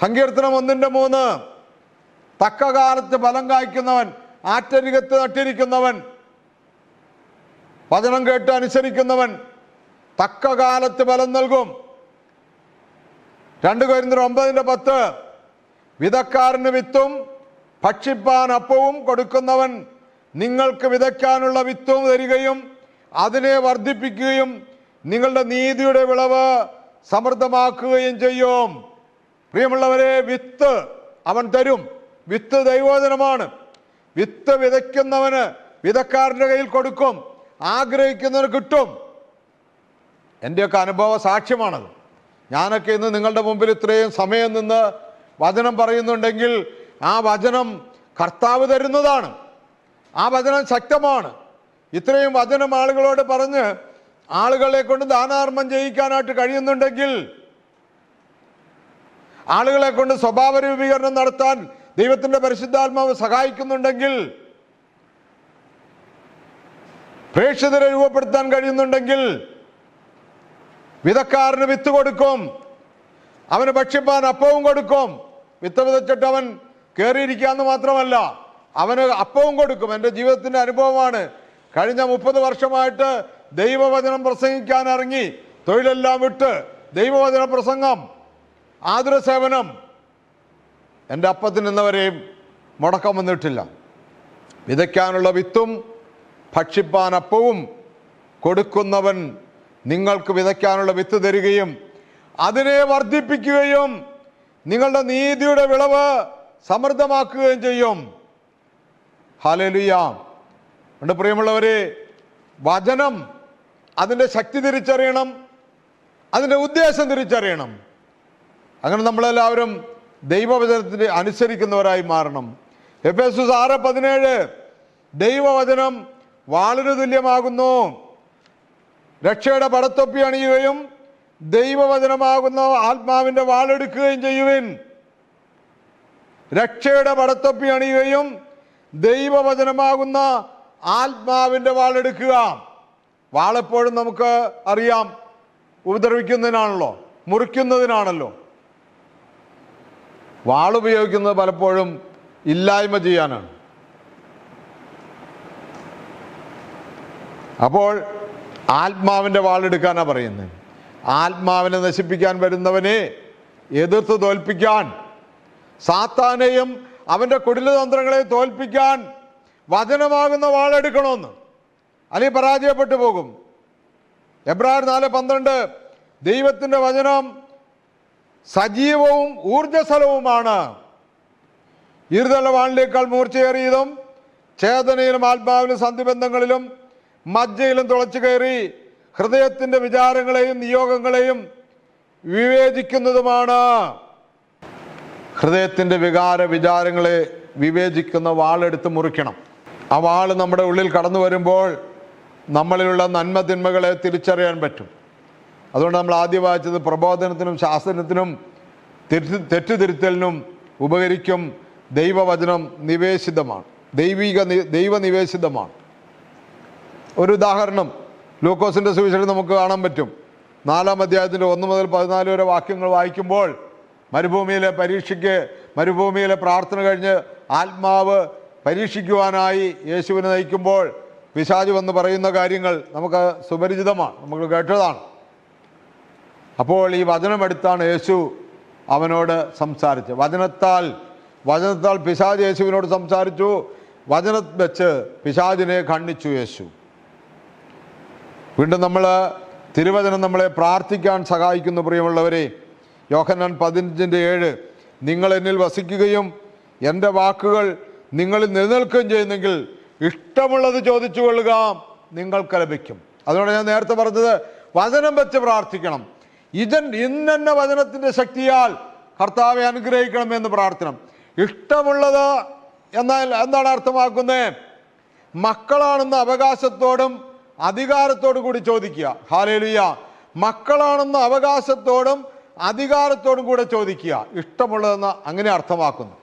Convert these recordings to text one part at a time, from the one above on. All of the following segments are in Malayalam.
സങ്കീർത്തനം ഒന്നിന്റെ മൂന്ന്. തക്ക കാലത്ത് ഫലം കായ്ക്കുന്നവൻ ആറ്റരികത്ത് നട്ടിരിക്കുന്നവൻ വചനം കേട്ട് അനുസരിക്കുന്നവൻ തക്ക കാലത്ത് ഫലം നൽകും. രണ്ട് കോരിന്തർ ഒമ്പതിന്റെ പത്ത്. വിതക്കാരന് വിത്തും ഭക്ഷിപ്പാൻ അപ്പവും കൊടുക്കുന്നവൻ നിങ്ങൾക്ക് വിതയ്ക്കാനുള്ള വിത്തും തരികയും അതിനെ വർദ്ധിപ്പിക്കുകയും നിങ്ങളുടെ നീതിയുടെ വിളവ് സമൃദ്ധമാക്കുകയും ചെയ്യും. പ്രിയമുള്ളവരെ വിത്ത് അവൻ തരും. വിത്ത് ദൈവോചനമാണ് വിത്ത് വിതയ്ക്കുന്നവന് വിതക്കാരന്റെ കയ്യിൽ കൊടുക്കും. ആഗ്രഹിക്കുന്നവന് കിട്ടും. എന്റെയൊക്കെ അനുഭവ സാക്ഷ്യമാണത്. ഞാനൊക്കെ ഇന്ന് നിങ്ങളുടെ മുമ്പിൽ ഇത്രയും സമയം നിന്ന് വചനം പറയുന്നുണ്ടെങ്കിൽ ആ വചനം കർത്താവ് തരുന്നതാണ്. ആ വചനം ശക്തമാണ്. ഇത്രയും വചനം ആളുകളോട് പറഞ്ഞ് ആളുകളെ കൊണ്ട് ദാനാർമ്മം ചെയ്യിക്കാനായിട്ട് കഴിയുന്നുണ്ടെങ്കിൽ ആളുകളെ കൊണ്ട് സ്വഭാവ രൂപീകരണം നടത്താൻ ദൈവത്തിന്റെ പരിശുദ്ധാത്മാവ് സഹായിക്കുന്നുണ്ടെങ്കിൽ പ്രേക്ഷിതരെ രൂപപ്പെടുത്താൻ കഴിയുന്നുണ്ടെങ്കിൽ വിതക്കാരന് വിത്ത് കൊടുക്കും അവന് ഭക്ഷിപ്പാൻ അപ്പവും കൊടുക്കും. വിത്ത് വിതച്ചിട്ട് അവൻ കയറിയിരിക്കാന്ന് മാത്രമല്ല അവന് അപ്പവും കൊടുക്കും. എന്റെ ജീവിതത്തിന്റെ അനുഭവമാണ്. കഴിഞ്ഞ മുപ്പത് വർഷമായിട്ട് ദൈവവചനം പ്രസംഗിക്കാൻ ഇറങ്ങി തൊഴിലെല്ലാം വിട്ട് ദൈവവചന പ്രസംഗം. ആതുര സേവനം എന്റെ അപ്പത്തിൽ നിന്നവരെയും മുടക്കം വന്നിട്ടില്ല. വിതയ്ക്കാനുള്ള വിത്തും ഭക്ഷിപ്പാൻ അപ്പവും കൊടുക്കുന്നവൻ നിങ്ങൾക്ക് വിതയ്ക്കാനുള്ള വിത്ത് തരികയും അതിനെ വർദ്ധിപ്പിക്കുകയും നിങ്ങളുടെ നീതിയുടെ വിളവ് സമൃദ്ധമാക്കുകയും ചെയ്യും. ഹാലേലുയ എന്റെ പ്രിയമുള്ളവരെ വചനം അതിന്റെ ശക്തി തിരിച്ചറിയണം. അതിന്റെ ഉദ്ദേശം തിരിച്ചറിയണം. അങ്ങനെ നമ്മളെല്ലാവരും ദൈവവചനത്തിന് അനുസരിക്കുന്നവരായി മാറണം. എഫ് എസ് എസ് ആറ് പതിനേഴ്. ദൈവവചനം വാളിന് തുല്യമാകുന്നു. രക്ഷയുടെ പടത്തൊപ്പി അണിയുകയും ദൈവവചനമാകുന്ന ആത്മാവിന്റെ വാളെടുക്കുകയും ചെയ്യുവിൻ. രക്ഷയുടെ പടത്തൊപ്പി അണിയുകയും ദൈവവചനമാകുന്ന ആത്മാവിന്റെ വാളെടുക്കുക. വാളെപ്പോഴും നമുക്ക് അറിയാം. ഉപദ്രവിക്കുന്നതിനാണല്ലോ. മുറിക്കുന്നതിനാണല്ലോ. വാളുപയോഗിക്കുന്നത് പലപ്പോഴും ഇല്ലായ്മ ചെയ്യാനാണ്. അപ്പോൾ ആത്മാവിന്റെ വാളെടുക്കാനാണ് പറയുന്നത് ആത്മാവിനെ നശിപ്പിക്കാൻ വരുന്നവനെ എതിർത്ത് തോൽപ്പിക്കാൻ സാത്താനെയും അവന്റെ കുടിലതന്ത്രങ്ങളെ തോൽപ്പിക്കാൻ വചനമാകുന്ന വാളെടുക്കണമെന്ന് അല്ലെങ്കിൽ പരാജയപ്പെട്ടു പോകും. എബ്രാഹിം നാല് പന്ത്രണ്ട് ദൈവത്തിന്റെ വചനം സജീവവും ഊർജസ്വലവുമാണ് ഇരുതല വാണിലേക്കാൾ മൂർച്ചയേറിയതും ചേതനയിലും ആത്മാവിലും സന്ധിബന്ധങ്ങളിലും മജ്ജയിലും തുളച്ചു കയറി ഹൃദയത്തിന്റെ വിചാരങ്ങളെയും നിയോഗങ്ങളെയും വിവേചിക്കുന്നതുമാണ്. ഹൃദയത്തിന്റെ വികാര വിചാരങ്ങളെ വിവേചിക്കുന്ന വാളെടുത്ത് മുറിക്കണം. ആ വാൾ നമ്മുടെ ഉള്ളിൽ കടന്നു വരുമ്പോൾ നമ്മളിലുള്ള നന്മ തിന്മകളെ തിരിച്ചറിയാൻ പറ്റും. അതുകൊണ്ട് നമ്മൾ ആദ്യം വായിച്ചത് പ്രബോധനത്തിനും ശാസനത്തിനും തെറ്റ് തെറ്റുതിരുത്തലിനും ഉപകരിക്കും ദൈവവചനം നിവേശിതമാണ്. ദൈവിക ദൈവനിവേശിതമാണ് ഒരു ഉദാഹരണം ലൂക്കോസിന്റെ സുവിശേഷം നമുക്ക് കാണാൻ പറ്റും. നാലാം അധ്യായത്തിന്റെ ഒന്ന് മുതൽ പതിനാല് വരെ വാക്യങ്ങൾ വായിക്കുമ്പോൾ മരുഭൂമിയിലെ പരീക്ഷയ്ക്ക് മരുഭൂമിയിലെ പ്രാർത്ഥന കഴിഞ്ഞ് ആത്മാവ് പരീക്ഷിക്കുവാനായി യേശുവിനെ നയിക്കുമ്പോൾ പിശാജ് വന്ന് പറയുന്ന കാര്യങ്ങൾ നമുക്ക് സുപരിചിതമാണ്. നമുക്ക് കേട്ടതാണ്. അപ്പോൾ ഈ വചനമെടുത്താണ് യേശു അവനോട് സംസാരിച്ചത്. വചനത്താൽ വചനത്താൽ പിശാജ് യേശുവിനോട് സംസാരിച്ചു. വചനം വെച്ച് പിശാജിനെ ഖണ്ഡിച്ചു യേശു. വീണ്ടും നമ്മൾ തിരുവചനം നമ്മളെ പ്രാർത്ഥിക്കാൻ സഹായിക്കുന്നു പ്രിയമുള്ളവരെ. യോഹന്നാൻ പതിനഞ്ചിന്റെ ഏഴ് നിങ്ങൾ എന്നിൽ വസിക്കുകയും എന്റെ വാക്കുകൾ നിങ്ങളിൽ നിലനിൽക്കുകയും ചെയ്യുന്നെങ്കിൽ ഇഷ്ടമുള്ളത് ചോദിച്ചു കൊള്ളുക നിങ്ങൾക്ക് ലഭിക്കും. അതുകൊണ്ട് ഞാൻ നേരത്തെ പറഞ്ഞത് വചനം വെച്ച് പ്രാർത്ഥിക്കണം. ഇതൻ ഇന്നെന്ന വചനത്തിന്റെ ശക്തിയാൽ കർത്താവെ അനുഗ്രഹിക്കണം എന്ന് പ്രാർത്ഥന. ഇഷ്ടമുള്ളത് എന്നാൽ എന്താണ് അർത്ഥമാക്കുന്നത്? മക്കളാണെന്ന അവകാശത്തോടും അധികാരത്തോടും കൂടി ചോദിക്കുക. ഹാലേലുയ മക്കളാണെന്ന അവകാശത്തോടും അധികാരത്തോടും കൂടെ ചോദിക്കുക. ഇഷ്ടമുള്ളതെന്ന് അങ്ങനെ അർത്ഥമാക്കുന്നു.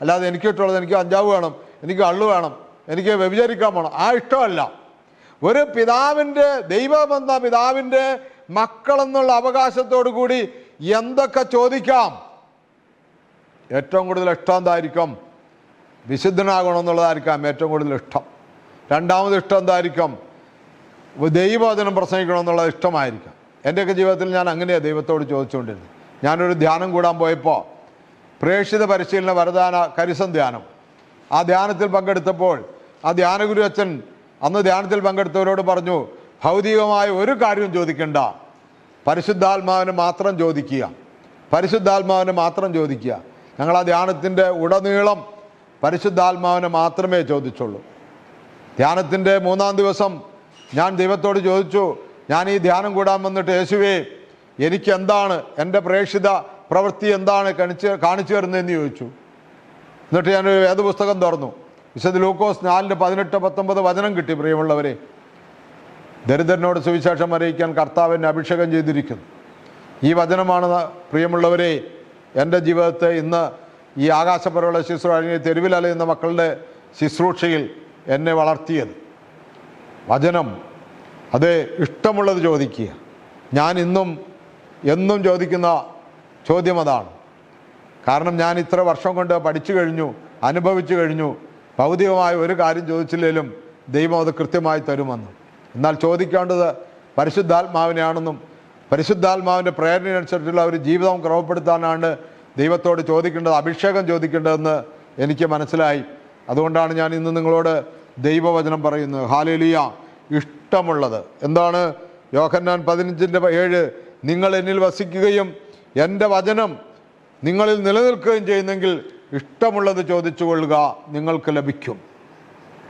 അല്ലാതെ എനിക്ക് ഇഷ്ടമുള്ളത് എനിക്ക് അഞ്ചാവ് വേണം എനിക്ക് അള്ളു വേണം എനിക്ക് വ്യഭിചരിക്കാൻ വേണം ആ ഇഷ്ടമല്ല. ഒരു പിതാവിന്റെ ദൈവമെന്ന പിതാവിന്റെ മക്കളെന്നുള്ള അവകാശത്തോടു കൂടി എന്തൊക്കെ ചോദിക്കാം? ഏറ്റവും കൂടുതൽ ഇഷ്ടം എന്തായിരിക്കും വിശുദ്ധനാകണമെന്നുള്ളതായിരിക്കാം ഏറ്റവും കൂടുതൽ ഇഷ്ടം. രണ്ടാമത് ഇഷ്ടം എന്തായിരിക്കും ദൈവവചനം പ്രസംഗിക്കണമെന്നുള്ള ഇഷ്ടമായിരിക്കാം. എന്റെയൊക്കെ ജീവിതത്തിൽ ഞാൻ അങ്ങനെയാണ് ദൈവത്തോട് ചോദിച്ചുകൊണ്ടിരുന്നത്. ഞാനൊരു ധ്യാനം കൂടാൻ പോയപ്പോൾ പ്രേക്ഷിത പരിശീലന വരദാന കരിസം ധ്യാനം. ആ ധ്യാനത്തിൽ പങ്കെടുത്തപ്പോൾ ആ ധ്യാനഗുരു അച്ഛൻ അന്ന് ധ്യാനത്തിൽ പങ്കെടുത്തവരോട് പറഞ്ഞു ഭൗതികമായ ഒരു കാര്യവും ചോദിക്കണ്ട. പരിശുദ്ധാത്മാവിന് മാത്രം ചോദിക്കുക. പരിശുദ്ധാത്മാവിന് മാത്രം ചോദിക്കുക. ഞങ്ങൾ ആ ധ്യാനത്തിന്റെ ഉടനീളം പരിശുദ്ധാത്മാവിനെ മാത്രമേ ചോദിച്ചുള്ളൂ. ധ്യാനത്തിന്റെ മൂന്നാം ദിവസം ഞാൻ ദൈവത്തോട് ചോദിച്ചു ഞാൻ ഈ ധ്യാനം കൂടാൻ വന്നിട്ട് യേശുവേ എനിക്ക് എന്താണ്? എന്റെ പ്രേക്ഷിത പ്രവൃത്തി എന്താണ് കാണിച്ച് കാണിച്ചു തരുന്നതെന്ന് ചോദിച്ചു. എന്നിട്ട് ഞാനൊരു വേദപുസ്തകം തുറന്നു. വിശുദ്ധ ലൂക്കോസ് നാലിന്റെ പതിനെട്ട് പത്തൊമ്പത് വചനം കിട്ടി പ്രിയമുള്ളവരെ. ദരിദ്രനോട് സുവിശേഷം അറിയിക്കാൻ കർത്താവിനെ അഭിഷേകം ചെയ്തിരിക്കുന്നു. ഈ വചനമാണ് പ്രിയമുള്ളവരെ എന്റെ ജീവിതത്തെ ഇന്ന് ഈ ആകാശപരമുള്ള ശുശ്രൂഷ അല്ലെങ്കിൽ തെരുവിലലയുന്ന മക്കളുടെ ശുശ്രൂഷയിൽ എന്നെ വളർത്തിയത്. വചനം അത് ഇഷ്ടമുള്ളത് ചോദിക്കുക. ഞാൻ ഇന്നും എന്നും ചോദിക്കുന്ന ചോദ്യം അതാണ്. കാരണം ഞാൻ ഇത്ര വർഷം കൊണ്ട് പഠിച്ചു കഴിഞ്ഞു അനുഭവിച്ചു കഴിഞ്ഞു ഭൗതികമായ ഒരു കാര്യം ചോദിച്ചില്ലെങ്കിലും ദൈവം അത് കൃത്യമായി തരുമെന്ന്. എന്നാൽ ചോദിക്കേണ്ടത് പരിശുദ്ധാത്മാവിനെയാണെന്നും പരിശുദ്ധാത്മാവിന്റെ പ്രേരണയനുസരിച്ചുള്ള ഒരു ജീവിതം ക്രമപ്പെടുത്താനാണ് ദൈവത്തോട് ചോദിക്കേണ്ടത് അഭിഷേകം ചോദിക്കേണ്ടതെന്ന് എനിക്ക് മനസ്സിലായി. അതുകൊണ്ടാണ് ഞാൻ ഇന്ന് നിങ്ങളോട് ദൈവവചനം പറയുന്നത്. ഹാലേലിയ ഇഷ്ടമുള്ളത്. എന്താണ്? യോഹന്നാൻ പതിനഞ്ചിന്റെ ഏഴ് നിങ്ങൾ എന്നിൽ വസിക്കുകയും എന്റെ വചനം നിങ്ങളിൽ നിലനിൽക്കുകയും ചെയ്യുന്നെങ്കിൽ ഇഷ്ടമുള്ളത് ചോദിച്ചു കൊള്ളുക നിങ്ങൾക്ക് ലഭിക്കും.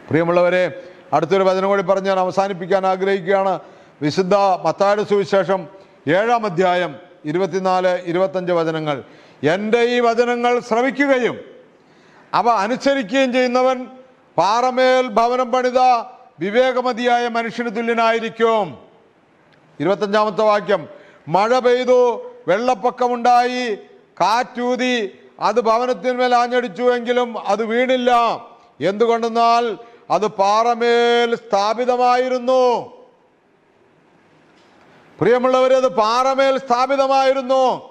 പ്രിയമുള്ളവരെ അടുത്തൊരു വചനം കൂടി പറഞ്ഞ് ഞാൻ അവസാനിപ്പിക്കാൻ ആഗ്രഹിക്കുകയാണ്. വിശുദ്ധ മത്തായുടെ സുവിശേഷം ഏഴാം അധ്യായം ഇരുപത്തിനാല് ഇരുപത്തഞ്ച് വചനങ്ങൾ. എന്റെ ഈ വചനങ്ങൾ ശ്രവിക്കുകയും അവ അനുസരിക്കുകയും ചെയ്യുന്നവൻ പാറമേൽ ഭവനം പണിത വിവേകമതിയായ മനുഷ്യന് തുല്യനായിരിക്കും. ഇരുപത്തഞ്ചാമത്തെ വാക്യം. മഴ പെയ്തു വെള്ളപ്പൊക്കമുണ്ടായി കാറ്റൂതി അത് ഭവനത്തിന്മേൽ ആഞ്ഞടിച്ചു എങ്കിലും അത് വീണില്ല. എന്തുകൊണ്ടെന്നാൽ അത് പാറമേൽ സ്ഥാപിതമായിരുന്നു. പ്രിയമുള്ളവരെ അത് പാറമേൽ സ്ഥാപിതമായിരുന്നു.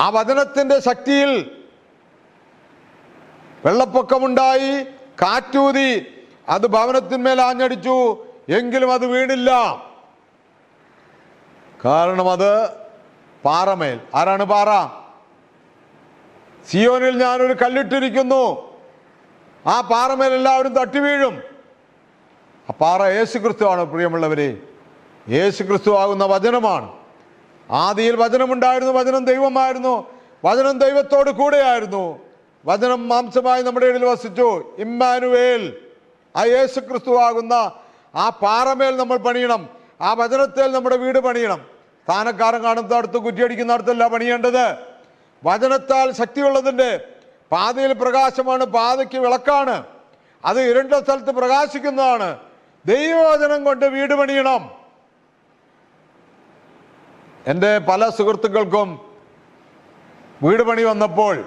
ആ വചനത്തിന്റെ ശക്തിയിൽ വെള്ളപ്പൊക്കമുണ്ടായി കാറ്റൂതി അത് ഭവനത്തിന്മേൽ ആഞ്ഞടിച്ചു എങ്കിലും അത് വീണില്ല. കാരണം അത് പാറമേൽ. ആരാണ് പാറ? സിയോനിൽ ഞാനൊരു കല്ലിട്ടിരിക്കുന്നു. ആ പാറമേൽ എല്ലാവരും തട്ടി വീഴും. ആ പാറ യേശു ക്രിസ്തുവാണ് പ്രിയമുള്ളവരെ. യേശു ക്രിസ്തു ആകുന്ന വചനമാണ്. ആദിയിൽ വചനമുണ്ടായിരുന്നു വചനം ദൈവമായിരുന്നു വചനം ദൈവത്തോട് കൂടെയായിരുന്നു. വചനം മാംസമായി നമ്മുടെ ഇടയിൽ വസിച്ചു. ഇമ്മാനുവേൽ ആ യേശു ക്രിസ്തു ആകുന്ന ആ പാറമേൽ നമ്മൾ പണിയണം. ആ വചനത്തിൽ നമ്മുടെ വീട് പണിയണം. സ്ഥാനക്കാരൻ കാണുന്നിടത്ത് കുറ്റിയടിക്കുന്നിടത്തല്ല പണിയേണ്ടത്. വചനത്താൽ ശക്തിയുള്ളതിന്റെ പാതയിൽ പ്രകാശമാണ് പാതയ്ക്ക് വിളക്കാണ്. അത് ഇരുണ്ട സ്ഥലത്ത് പ്രകാശിക്കുന്നതാണ്. ദൈവവചനം കൊണ്ട് വീട് പണിയണം. എന്റെ പല സുഹൃത്തുക്കൾക്കും വീട് പണി വന്നപ്പോൾ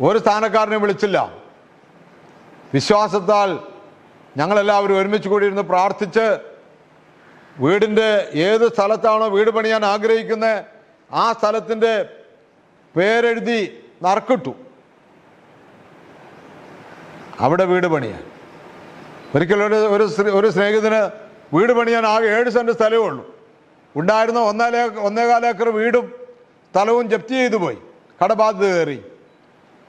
ഒരു സ്ഥാനക്കാരനെ വിളിച്ചില്ല. വിശ്വാസത്താൽ ഞങ്ങളെല്ലാവരും ഒരുമിച്ച് കൂടിയിരുന്ന് പ്രാർത്ഥിച്ച് വീടിന്റെ ഏത് സ്ഥലത്താണോ വീട് പണിയാൻ ആഗ്രഹിക്കുന്നത് ആ സ്ഥലത്തിന്റെ പേരെഴുതി നറുക്കിട്ടു. അവിടെ വീട് പണിയാൻ. ഒരിക്കലും ഒരു ഒരു സ്നേഹിതന് വീട് പണിയാൻ ആകെ ഏഴ് സെന്റ് സ്ഥലമേ ഉള്ളൂ. ഉണ്ടായിരുന്ന ഒന്നേലേ ഒന്നേകാലേക്കർ വീടും സ്ഥലവും ജപ്തി ചെയ്തു പോയി. കടബാധ്യത കയറി.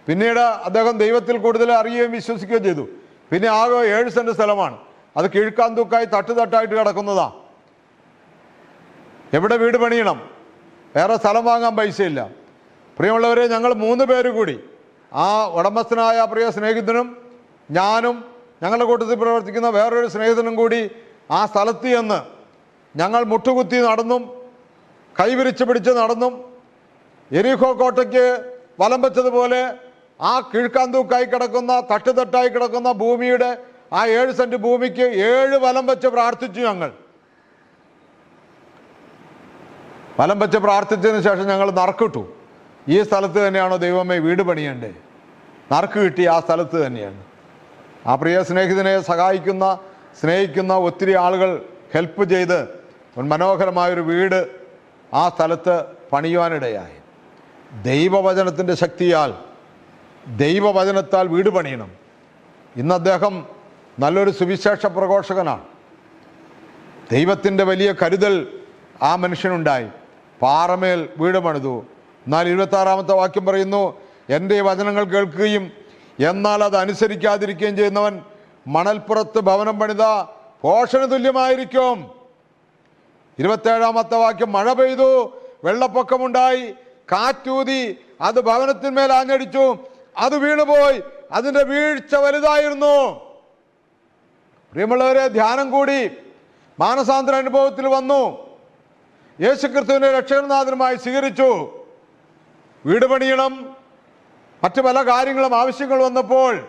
പിന്നീട് അദ്ദേഹം ദൈവത്തിൽ കൂടുതൽ അറിയുകയും വിശ്വസിക്കുകയും ചെയ്തു. പിന്നെ ആകെ ഏഴ് സെന്റ് സ്ഥലമാണ്. അത് കിഴക്കാന്തൂക്കായി തട്ട് തട്ടായിട്ട് കിടക്കുന്നതാ. എവിടെ വീട് പണിയണം? വേറെ സ്ഥലം വാങ്ങാൻ പൈസയില്ല. പ്രിയമുള്ളവരെ ഞങ്ങൾ മൂന്ന് പേര് കൂടി. ആ ഉടമസ്ഥനായ പ്രിയ സ്നേഹിതനും ഞാനും ഞങ്ങളുടെ കൂട്ടത്തിൽ പ്രവർത്തിക്കുന്ന വേറൊരു സ്നേഹിതനും കൂടി ആ സ്ഥലത്ത് ചെന്ന് ഞങ്ങൾ മുട്ടുകുത്തി നടന്നും കൈവിരിച്ച് പിടിച്ച് നടന്നും എരിഹോ കോട്ടയ്ക്ക് വലം വെച്ചതുപോലെ ആ കീഴ്ക്കാന്തൂക്കായി കിടക്കുന്ന തട്ടുതട്ടായി കിടക്കുന്ന ഭൂമിയുടെ ആ ഏഴ് സെന്റ് ഭൂമിക്ക് ഏഴ് വലം വെച്ച് പ്രാർത്ഥിച്ചു ഞങ്ങൾ. വലം വെച്ച് പ്രാർത്ഥിച്ചതിന് ശേഷം ഞങ്ങൾ നറുക്കിട്ടു. ഈ സ്ഥലത്ത് തന്നെയാണോ ദൈവമേ വീട് പണിയണ്ടേ? നറുക്ക് കിട്ടി ആ സ്ഥലത്ത് തന്നെയാണ്. ആ പ്രിയ സ്നേഹിതനെ സഹായിക്കുന്ന സ്നേഹിക്കുന്ന ഒത്തിരി ആളുകൾ ഹെൽപ്പ് ചെയ്ത് മനോഹരമായൊരു വീട് ആ സ്ഥലത്ത് പണിയുവാനിടയായി. ദൈവവചനത്തിന്റെ ശക്തിയാൽ ദൈവവചനത്താൽ വീട് പണിയണം. ഇന്ന് അദ്ദേഹം നല്ലൊരു സുവിശേഷ പ്രഘോഷകനാണ്. ദൈവത്തിന്റെ വലിയ കരുതൽ ആ മനുഷ്യനുണ്ടായി. പാറമേൽ വീട് പണിതു. എന്നാൽ ഇരുപത്താറാമത്തെ വാക്യം പറയുന്നു എന്റെ വചനങ്ങൾ കേൾക്കുകയും എന്നാൽ അത് അനുസരിക്കാതിരിക്കുകയും ചെയ്യുന്നവൻ മണൽപ്പുറത്ത് ഭവനം പണിത പോഷണ തുല്യമായിരിക്കും. ഇരുപത്തേഴാമത്തെ വാക്യം മഴ പെയ്തു വെള്ളപ്പൊക്കമുണ്ടായി കാറ്റൂതി അത് ഭവനത്തിന്മേൽ ആഞ്ഞടിച്ചു അത് വീണുപോയി അതിന്റെ വീഴ്ച വലുതായിരുന്നു. പ്രിയമുള്ളവരെ ധ്യാനം കൂടി മാനസാന്തര അനുഭവത്തിൽ വന്നു. യേശുക്രിസ്തുവിനെ രക്ഷകനാഥനുമായി സ്വീകരിച്ചു. വീട് പണിയണം മറ്റു പല കാര്യങ്ങളും ആവശ്യങ്ങൾ വന്നപ്പോൾ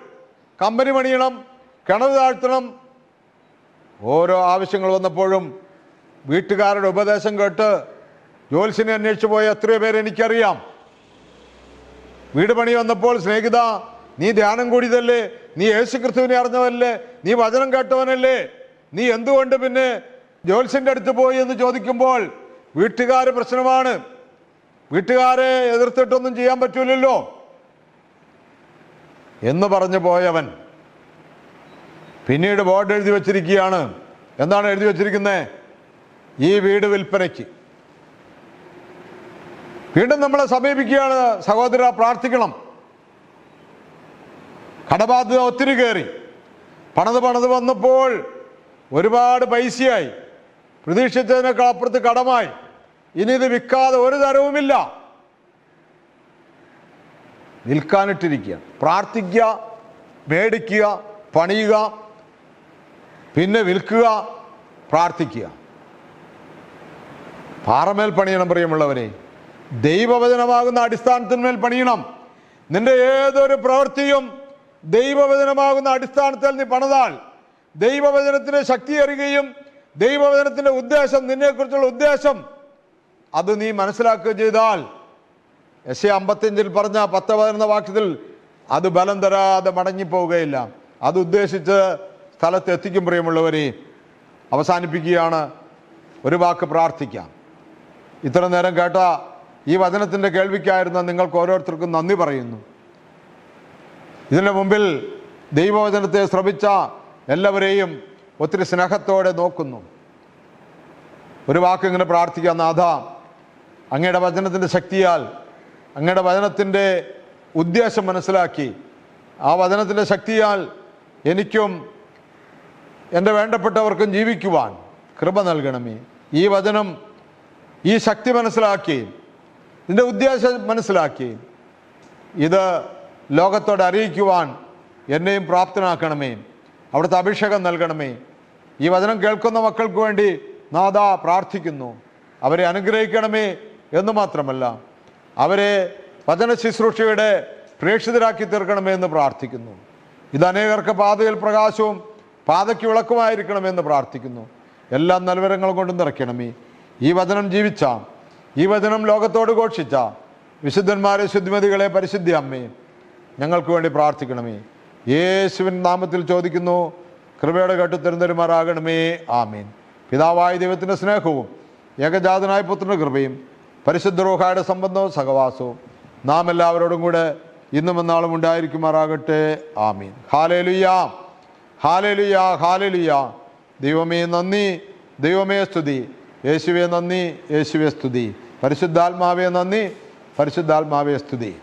കമ്പനി പണിയണം കിണവ് താഴ്ത്തണം. ഓരോ ആവശ്യങ്ങൾ വന്നപ്പോഴും വീട്ടുകാരുടെ ഉപദേശം കേട്ട് ജോൽസിനെ അന്വേഷിച്ചു പോയ എത്രയോ പേര് എനിക്കറിയാം. വീട് പണി വന്നപ്പോൾ സ്നേഹിത നീ ധ്യാനം കൂടിയതല്ലേ? നീ യേശു ക്രിസ്തുവിനെ അറിഞ്ഞവല്ലേ നീ വചനം കേട്ടവനല്ലേ? നീ എന്തുകൊണ്ട് പിന്നെ ജോൽസിന്റെ അടുത്ത് പോയി എന്ന് ചോദിക്കുമ്പോൾ വീട്ടുകാർ പ്രശ്നമാണ്. വീട്ടുകാരെ എതിർത്തിട്ടൊന്നും ചെയ്യാൻ പറ്റൂലല്ലോ എന്ന് പറഞ്ഞു പോയവൻ പിന്നീട് ബോർഡ് എഴുതി വച്ചിരിക്കുകയാണ്. എന്താണ് എഴുതി വച്ചിരിക്കുന്നത് ഈ വീട് വിൽപ്പനയ്ക്ക്. വീണ്ടും നമ്മളെ സമീപിക്കുകയാണ് സഹോദര പ്രാർത്ഥിക്കണം. കടബാധ്യത ഒത്തിരി കയറി. പണത് പണത് വന്നപ്പോൾ ഒരുപാട് പൈസയായി. പ്രതീക്ഷിച്ചതിനേക്കാൾ അപ്പുറത്ത് കടമായി. ഇനി ഇത് വിൽക്കാതെ ഒരു തരവുമില്ല. വിൽക്കാനിട്ടിരിക്കുക പ്രാർത്ഥിക്കുക മേടിക്കുക പണിയുക പിന്നെ വിൽക്കുക പ്രാർത്ഥിക്കുക. പാറമേൽ പണിയണം പ്രിയമുള്ളവരെ. ദൈവവചനമാകുന്ന അടിസ്ഥാനത്തിന്മേൽ പണിയണം. നിന്റെ ഏതൊരു പ്രവൃത്തിയും ദൈവവചനമാകുന്ന അടിസ്ഥാനത്തിൽ നീ പണിതാൽ ദൈവവചനത്തിന്റെ ശക്തി അറിയുകയും ദൈവവചനത്തിന്റെ ഉദ്ദേശം നിന്നെക്കുറിച്ചുള്ള ഉദ്ദേശം അത് നീ മനസ്സിലാക്കുകയും ചെയ്താൽ എസ് എ അമ്പത്തിയഞ്ചിൽ പറഞ്ഞ പത്ത് പതിനൊന്ന് വാക്യത്തിൽ അത് ബലം തരാതെ മടങ്ങിപ്പോവുകയില്ല. അത് ഉദ്ദേശിച്ച് സ്ഥലത്ത് എത്തിക്കും പ്രിയമുള്ളവരെ. അവസാനിപ്പിക്കുകയാണ്. ഒരു വാക്ക് പ്രാർത്ഥിക്കാം. ഇത്ര നേരം കേട്ട ഈ വചനത്തിന്റെ കേൾവിക്കായിരുന്ന നിങ്ങൾക്ക് ഓരോരുത്തർക്കും നന്ദി പറയുന്നു. ഇതിന്റെ മുമ്പിൽ ദൈവവചനത്തെ ശ്രമിച്ച എല്ലാവരെയും ഒത്തിരി സ്നേഹത്തോടെ നോക്കുന്നു. ഒരു വാക്ക് ഇങ്ങനെ പ്രാർത്ഥിക്കാം. നാഥ അങ്ങയുടെ വചനത്തിന്റെ ശക്തിയാൽ അങ്ങയുടെ വചനത്തിന്റെ ഉദ്ദേശം മനസ്സിലാക്കി. ആ വചനത്തിന്റെ ശക്തിയാൽ എനിക്കും എന്റെ വേണ്ടപ്പെട്ടവർക്കും ജീവിക്കുവാൻ കൃപ നൽകണമേ. ഈ വചനം ഈ ശക്തി മനസ്സിലാക്കി ഇതിന്റെ ഉദ്ദേശം മനസ്സിലാക്കി. ഇത് ലോകത്തോട് അറിയിക്കുവാൻ എന്നെയും പ്രാപ്തനാക്കണമേ. അവിടുത്തെ അഭിഷേകം നൽകണമേ. ഈ വചനം കേൾക്കുന്ന മക്കൾക്ക് വേണ്ടി നാഥ പ്രാർത്ഥിക്കുന്നു. അവരെ അനുഗ്രഹിക്കണമേ. എന്ന് മാത്രമല്ല അവരെ വചന ശുശ്രൂഷയുടെ പ്രേക്ഷിതരാക്കി തീർക്കണമെന്ന് പ്രാർത്ഥിക്കുന്നു. ഇത് അനേകർക്ക് പാതയിൽ പ്രകാശവും പാതയ്ക്ക് വിളക്കുമായിരിക്കണമെന്ന് പ്രാർത്ഥിക്കുന്നു. എല്ലാ നൽവരങ്ങളും കൊണ്ട് നിറയ്ക്കണമേ. ഈ വചനം ജീവിച്ച ഈ വചനം ലോകത്തോട് ഘോഷിച്ച വിശുദ്ധന്മാരെ ശുദ്ധിമതികളെ പരിശുദ്ധി അമ്മേ ഞങ്ങൾക്ക് വേണ്ടി പ്രാർത്ഥിക്കണമേ. യേശുവിൻ നാമത്തിൽ ചോദിക്കുന്നു കൃപയുടെ കേട്ട് തിരുന്തരുമാറാകണമേ ആമീൻ. പിതാവായ ദൈവത്തിന്റെ സ്നേഹവും ഏകജാതനായ പുത്രന്റെ കൃപയും പരിശുദ്ധ റോഹായുടെ സംബന്ധവും സഹവാസവും. നാം എല്ലാവരോടും കൂടെ ഇന്നും എന്നാളും ഉണ്ടായിരിക്കുമാറാകട്ടെ. ആമീൻ. ഹാലേലുയാ ഹാലേലുയാ ഹാലേലുയാ ദൈവമേ നന്ദി ദൈവമേ സ്തുതി. യേശുവേ നന്ദി യേശുവേ സ്തുതി. പരിശുദ്ധാത്മാവേ നന്ദി പരിശുദ്ധാത്മാവേ സ്തുതി.